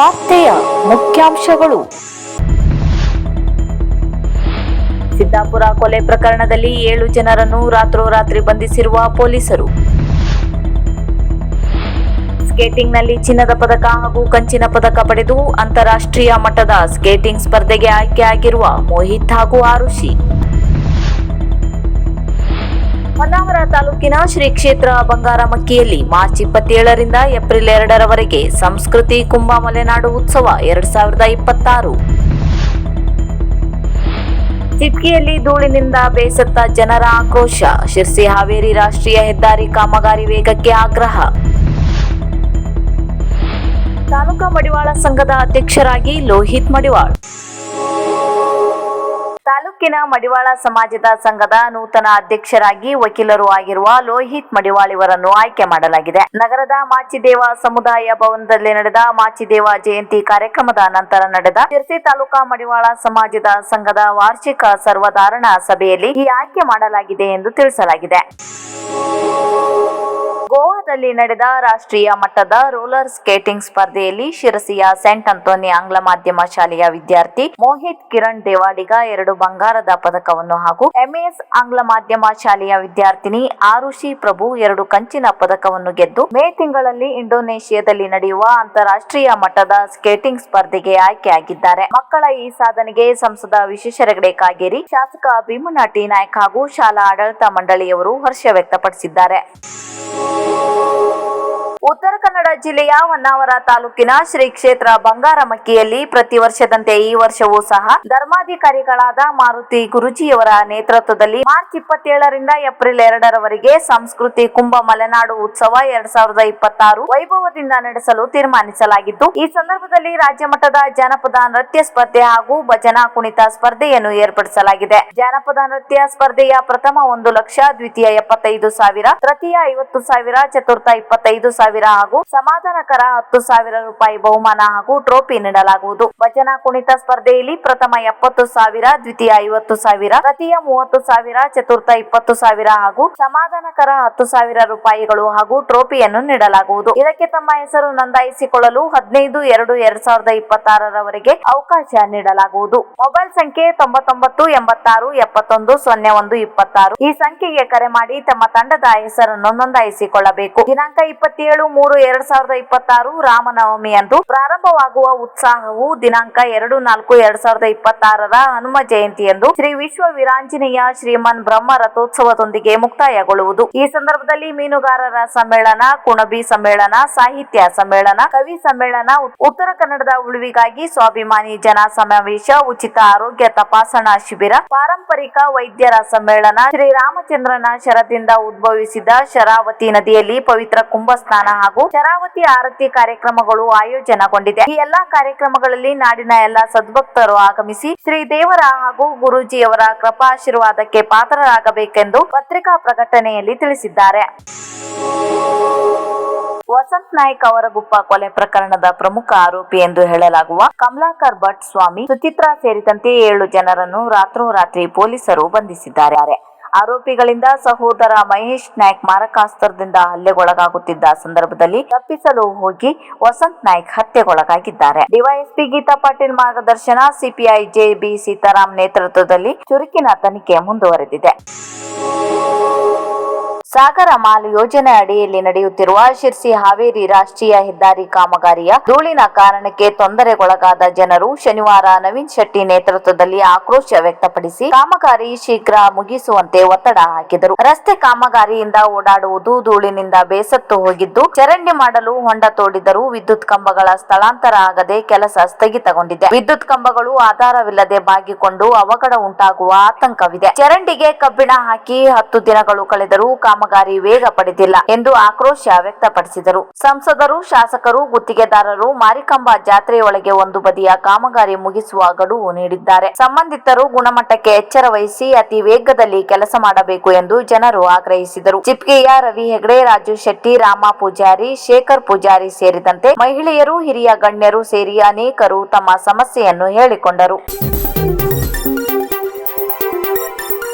ವಾರ್ತೆಯ ಮುಖ್ಯಾಂಶಗಳು. ಸಿದ್ದಾಪುರ ಕೊಲೆ ಪ್ರಕರಣದಲ್ಲಿ ಏಳು ಜನರನ್ನು ರಾತ್ರೋರಾತ್ರಿ ಬಂಧಿಸಿರುವ ಪೊಲೀಸರು. ಸ್ಕೇಟಿಂಗ್ನಲ್ಲಿ ಚಿನ್ನದ ಪದಕ ಹಾಗೂ ಕಂಚಿನ ಪದಕ ಪಡೆದು ಅಂತಾರಾಷ್ಟ್ರೀಯ ಮಟ್ಟದ ಸ್ಕೇಟಿಂಗ್ ಸ್ಪರ್ಧೆಗೆ ಆಯ್ಕೆಯಾಗಿರುವ ಮೋಹಿತ್ ಹಾಗೂ ಆರುಷಿ. ತಾಲೂಕಿನ ಶ್ರೀ ಕ್ಷೇತ್ರ ಬಂಗಾರಮಕ್ಕಿಯಲ್ಲಿ ಮಾರ್ಚ್ ಇಪ್ಪತ್ತೇಳರಿಂದ ಏಪ್ರಿಲ್ ಎರಡರವರೆಗೆ ಸಂಸ್ಕೃತಿ ಕುಂಭ ಮಲೆನಾಡು ಉತ್ಸವ ಎರಡ್ ಸಾವಿರದ ಇಪ್ಪತ್ತಾರು. ಚಿಟ್ಕಿಯಲ್ಲಿ ಧೂಳಿನಿಂದ ಬೇಸತ್ತ ಜನರ ಆಕ್ರೋಶ, ಶಿರ್ಸಿ ಹಾವೇರಿ ರಾಷ್ಟ್ರೀಯ ಹೆದ್ದಾರಿ ಕಾಮಗಾರಿ ವೇಗಕ್ಕೆ ಆಗ್ರಹ. ತಾಲೂಕಾ ಮಡಿವಾಳ ಸಂಘದ ಅಧ್ಯಕ್ಷರಾಗಿ ಲೋಹಿತ್ ಮಡಿವಾಳ್. ತಾಲೂಕಿನ ಮಡಿವಾಳ ಸಮಾಜದ ಸಂಘದ ನೂತನ ಅಧ್ಯಕ್ಷರಾಗಿ ವಕೀಲರು ಆಗಿರುವ ಲೋಹಿತ್ ಮಡಿವಾಳಿವರನ್ನು ಆಯ್ಕೆ ಮಾಡಲಾಗಿದೆ. ನಗರದ ಮಾಚಿದೇವ ಸಮುದಾಯ ಭವನದಲ್ಲಿ ನಡೆದ ಮಾಚಿದೇವ ಜಯಂತಿ ಕಾರ್ಯಕ್ರಮದ ನಂತರ ನಡೆದ ಶಿರ್ಸಿ ತಾಲೂಕಾ ಮಡಿವಾಳ ಸಮಾಜದ ಸಂಘದ ವಾರ್ಷಿಕ ಸರ್ವಧಾರಣ ಸಭೆಯಲ್ಲಿ ಈ ಆಯ್ಕೆ ಮಾಡಲಾಗಿದೆ ಎಂದು ತಿಳಿಸಲಾಗಿದೆ. ಗೋವಾದಲ್ಲಿ ನಡೆದ ರಾಷ್ಟ್ರೀಯ ಮಟ್ಟದ ರೋಲರ್ ಸ್ಕೇಟಿಂಗ್ ಸ್ಪರ್ಧೆಯಲ್ಲಿ ಶಿರಸಿಯ ಸೆಂಟ್ ಅಂತೋನಿ ಆಂಗ್ಲ ಮಾಧ್ಯಮ ಶಾಲೆಯ ವಿದ್ಯಾರ್ಥಿ ಮೋಹಿತ್ ಕಿರಣ್ ದೇವಾಡಿಗ ಎರಡು ಬಂಗಾರದ ಪದಕವನ್ನು ಹಾಗೂ ಎಂಎಸ್ ಆಂಗ್ಲ ಮಾಧ್ಯಮ ಶಾಲೆಯ ವಿದ್ಯಾರ್ಥಿನಿ ಆರುಷಿ ಪ್ರಭು ಎರಡು ಕಂಚಿನ ಪದಕವನ್ನು ಗೆದ್ದು ಮೇ ತಿಂಗಳಲ್ಲಿ ಇಂಡೋನೇಷ್ಯಾದಲ್ಲಿ ನಡೆಯುವ ಅಂತಾರಾಷ್ಟ್ರೀಯ ಮಟ್ಟದ ಸ್ಕೇಟಿಂಗ್ ಸ್ಪರ್ಧೆಗೆ ಆಯ್ಕೆಯಾಗಿದ್ದಾರೆ. ಮಕ್ಕಳ ಈ ಸಾಧನೆಗೆ ಸಂಸದ ವಿಶ್ವೇಶ್ವರಗಡೆ ಕಾಗೇರಿ, ಶಾಸಕ ಭೀಮಣ್ಣ ಟಿ ನಾಯ್ಕ ಹಾಗೂ ಶಾಲಾ ಆಡಳಿತ ಮಂಡಳಿಯವರು ಹರ್ಷ ವ್ಯಕ್ತಪಡಿಸಿದ್ದಾರೆ. Oh. ಉತ್ತರ ಕನ್ನಡ ಜಿಲ್ಲೆಯ ಹೊನ್ನಾವರ ತಾಲೂಕಿನ ಶ್ರೀ ಕ್ಷೇತ್ರ ಬಂಗಾರಮಕ್ಕಿಯಲ್ಲಿ ಪ್ರತಿ ವರ್ಷದಂತೆ ಈ ವರ್ಷವೂ ಸಹ ಧರ್ಮಾಧಿಕಾರಿಗಳಾದ ಮಾರುತಿ ಗುರುಜಿಯವರ ನೇತೃತ್ವದಲ್ಲಿ ಮಾರ್ಚ್ ಇಪ್ಪತ್ತೇಳರಿಂದ ಏಪ್ರಿಲ್ ಎರಡರವರೆಗೆ ಸಂಸ್ಕೃತಿ ಕುಂಭ ಮಲೆನಾಡು ಉತ್ಸವ ಎರಡ್ ಸಾವಿರದ ಇಪ್ಪತ್ತಾರು ವೈಭವದಿಂದ ನಡೆಸಲು ತೀರ್ಮಾನಿಸಲಾಗಿದ್ದು ಈ ಸಂದರ್ಭದಲ್ಲಿ ರಾಜ್ಯ ಮಟ್ಟದ ಜಾನಪದ ನೃತ್ಯ ಸ್ಪರ್ಧೆ ಹಾಗೂ ಭಜನಾ ಕುಣಿತ ಸ್ಪರ್ಧೆಯನ್ನು ಏರ್ಪಡಿಸಲಾಗಿದೆ. ಜಾನಪದ ನೃತ್ಯ ಸ್ಪರ್ಧೆಯ ಪ್ರಥಮ ಒಂದು ಲಕ್ಷ, ದ್ವಿತೀಯ ಎಪ್ಪತ್ತೈದು ಸಾವಿರ, ತೃತೀಯ ಐವತ್ತು ಸಾವಿರ, ಚತುರ್ಥ ಇಪ್ಪತ್ತೈದು ಸಾವಿರ ಹಾಗೂ ಸಮಾಧಾನಕರ ಹತ್ತು ಸಾವಿರ ರೂಪಾಯಿ ಬಹುಮಾನ ಹಾಗೂ ಟ್ರೋಫಿ ನೀಡಲಾಗುವುದು. ವಚನ ಕುಣಿತ ಸ್ಪರ್ಧೆಯಲ್ಲಿ ಪ್ರಥಮ ಎಪ್ಪತ್ತು ಸಾವಿರ, ದ್ವಿತೀಯ ಐವತ್ತು ಸಾವಿರ, ತೃತೀಯ ಮೂವತ್ತು ಸಾವಿರ, ಚತುರ್ಥ ಇಪ್ಪತ್ತು ಸಾವಿರ ಹಾಗೂ ಸಮಾಧಾನಕರ ಹತ್ತು ಸಾವಿರ ರೂಪಾಯಿಗಳು ಹಾಗೂ ಟ್ರೋಫಿಯನ್ನು ನೀಡಲಾಗುವುದು. ಇದಕ್ಕೆ ತಮ್ಮ ಹೆಸರು ನೋಂದಾಯಿಸಿಕೊಳ್ಳಲು ಹದಿನೈದು, ಎರಡು, ಎರಡ್ ಸಾವಿರದ ಇಪ್ಪತ್ತಾರರವರೆಗೆ ಅವಕಾಶ ನೀಡಲಾಗುವುದು. ಮೊಬೈಲ್ ಸಂಖ್ಯೆ ತೊಂಬತ್ತೊಂಬತ್ತು, ಎಂಬತ್ತಾರು, ಎಪ್ಪತ್ತೊಂದು, ಸೊನ್ನೆ, ಒಂದು, ಇಪ್ಪತ್ತಾರು. ಈ ಸಂಖ್ಯೆಗೆ ಕರೆ ಮಾಡಿ ತಮ್ಮ ತಂಡದ ಹೆಸರನ್ನು ನೋಂದಾಯಿಸಿಕೊಳ್ಳಬೇಕು. ದಿನಾಂಕ ಇಪ್ಪತ್ತೇಳು ಮೂರು, ಎರಡ್ ಸಾವಿರದ ಇಪ್ಪತ್ತಾರು ರಾಮನವಮಿಯಂದು ಪ್ರಾರಂಭವಾಗುವ ಉತ್ಸಾಹವು ದಿನಾಂಕ ಎರಡು, ನಾಲ್ಕು, ಎರಡ್ ಸಾವಿರದ ಇಪ್ಪತ್ತಾರರ ಹನುಮ ಜಯಂತಿಯಂದು ಶ್ರೀ ವಿಶ್ವ ವಿರಾಂಜನೇಯ ಶ್ರೀಮನ್ ಬ್ರಹ್ಮ ರಥೋತ್ಸವದೊಂದಿಗೆ ಮುಕ್ತಾಯಗೊಳ್ಳುವುದು. ಈ ಸಂದರ್ಭದಲ್ಲಿ ಮೀನುಗಾರರ ಸಮ್ಮೇಳನ, ಕುಣಬಿ ಸಮ್ಮೇಳನ, ಸಾಹಿತ್ಯ ಸಮ್ಮೇಳನ, ಕವಿ ಸಮ್ಮೇಳನ, ಉತ್- ಉತ್ತರ ಕನ್ನಡದ ಉಳಿವಿಗಾಗಿ ಸ್ವಾಭಿಮಾನಿ ಜನ ಸಮಾವೇಶ ಉಚಿತ ಆರೋಗ್ಯ ತಪಾಸಣಾ ಶಿಬಿರ, ಪಾರಂಪರಿಕ ವೈದ್ಯರ ಸಮ್ಮೇಳನ ಶ್ರೀರಾಮಚಂದ್ರನ ಶರದಿಂದ ಉದ್ಭವಿಸಿದ ಶರಾವತಿ ನದಿಯಲ್ಲಿ ಪವಿತ್ರ ಕುಂಭ ಸ್ನಾನ ಹಾಗೂ ಶರಾವತಿ ಆರತಿ ಕಾರ್ಯಕ್ರಮಗಳು ಆಯೋಜನೆಗೊಂಡಿದೆ. ಈ ಎಲ್ಲಾ ಕಾರ್ಯಕ್ರಮಗಳಲ್ಲಿ ನಾಡಿನ ಎಲ್ಲ ಸದ್ಭಕ್ತರು ಆಗಮಿಸಿ ಶ್ರೀ ದೇವರ ಹಾಗೂ ಗುರೂಜಿಯವರ ಕೃಪಾಶೀರ್ವಾದಕ್ಕೆ ಪಾತ್ರರಾಗಬೇಕೆಂದು ಪತ್ರಿಕಾ ಪ್ರಕಟಣೆಯಲ್ಲಿ ತಿಳಿಸಿದ್ದಾರೆ. ವಸಂತ್ ನಾಯ್ಕ್ ಅವರ ಗುಪ್ಪ ಕೊಲೆ ಪ್ರಕರಣದ ಪ್ರಮುಖ ಆರೋಪಿ ಎಂದು ಹೇಳಲಾಗುವ ಕಮಲಾಕರ್ ಭಟ್ ಸ್ವಾಮಿ ಸುಚಿತ್ರಾ ಸೇರಿದಂತೆ ಏಳು ಜನರನ್ನು ರಾತ್ರೋರಾತ್ರಿ ಪೊಲೀಸರು ಬಂಧಿಸಿದ್ದಾರೆ. ಆರೋಪಿಗಳಿಂದ ಸಹೋದರ ಮಹೇಶ್ ನಾಯ್ಕ್ ಮಾರಕಾಸ್ತ್ರದಿಂದ ಹಲ್ಲೆಗೊಳಗಾಗುತ್ತಿದ್ದ ಸಂದರ್ಭದಲ್ಲಿ ತಪ್ಪಿಸಲು ಹೋಗಿ ವಸಂತ್ ನಾಯ್ಕ್ ಹತ್ಯೆಗೊಳಗಾಗಿದ್ದಾರೆ. ಡಿವೈಎಸ್ಪಿ ಗೀತಾ ಪಾಟೀಲ್ ಮಾರ್ಗದರ್ಶನ, ಸಿಪಿಐ ಜೆಬಿ ಸೀತಾರಾಮ್ ನೇತೃತ್ವದಲ್ಲಿ ಚುರುಕಿನ ತನಿಖೆ ಮುಂದುವರೆದಿದೆ. ಸಾಗರ ಮಾಲ್ ಯೋಜನೆ ಅಡಿಯಲ್ಲಿ ನಡೆಯುತ್ತಿರುವ ಶಿರ್ಸಿ ಹಾವೇರಿ ರಾಷ್ಟ್ರೀಯ ಹೆದ್ದಾರಿ ಕಾಮಗಾರಿಯ ಧೂಳಿನ ಕಾರಣಕ್ಕೆ ತೊಂದರೆಗೊಳಗಾದ ಜನರು ಶನಿವಾರ ನವೀನ್ ಶೆಟ್ಟಿ ನೇತೃತ್ವದಲ್ಲಿ ಆಕ್ರೋಶ ವ್ಯಕ್ತಪಡಿಸಿ ಕಾಮಗಾರಿ ಶೀಘ್ರ ಮುಗಿಸುವಂತೆ ಒತ್ತಡ ಹಾಕಿದರು. ರಸ್ತೆ ಕಾಮಗಾರಿಯಿಂದ ಓಡಾಡುವುದು ಧೂಳಿನಿಂದ ಬೇಸತ್ತು ಹೋಗಿದ್ದು, ಚರಂಡಿ ಮಾಡಲು ಹೊಂಡ ತೋಡಿದರೂ ವಿದ್ಯುತ್ ಕಂಬಗಳ ಸ್ಥಳಾಂತರ ಆಗದೆ ಕೆಲಸ ಸ್ಥಗಿತಗೊಂಡಿದೆ. ವಿದ್ಯುತ್ ಕಂಬಗಳು ಆಧಾರವಿಲ್ಲದೆ ಬಾಗಿಕೊಂಡು ಅವಘಡ ಉಂಟಾಗುವ ಆತಂಕವಿದೆ. ಚರಂಡಿಗೆ ಕಬ್ಬಿಣ ಹಾಕಿ ಹತ್ತು ದಿನಗಳು ಕಳೆದರೂ ಕಾಮಗಾರಿ ವೇಗ ಪಡೆದಿಲ್ಲ ಎಂದು ಆಕ್ರೋಶ ವ್ಯಕ್ತಪಡಿಸಿದರು. ಸಂಸದರು, ಶಾಸಕರು, ಗುತ್ತಿಗೆದಾರರು, ಮಾರಿಕಂಬ ಜಾತ್ರೆಯೊಳಗೆ ಒಂದು ಬದಿಯ ಕಾಮಗಾರಿ ಮುಗಿಸುವ ಗಡುವು ನೀಡಿದ್ದಾರೆ. ಸಂಬಂಧಿತರು ಗುಣಮಟ್ಟಕ್ಕೆ ಎಚ್ಚರ ವಹಿಸಿ ಅತಿ ವೇಗದಲ್ಲಿ ಕೆಲಸ ಮಾಡಬೇಕು ಎಂದು ಜನರು ಆಗ್ರಹಿಸಿದರು. ಚಿಪ್ಕೆಯ ರವಿ ಹೆಗಡೆ, ರಾಜು ಶೆಟ್ಟಿ, ರಾಮ ಪೂಜಾರಿ, ಶೇಖರ್ ಪೂಜಾರಿ ಸೇರಿದಂತೆ ಮಹಿಳೆಯರು, ಹಿರಿಯ ಗಣ್ಯರು ಸೇರಿ ಅನೇಕರು ತಮ್ಮ ಸಮಸ್ಯೆಯನ್ನು ಹೇಳಿಕೊಂಡರು.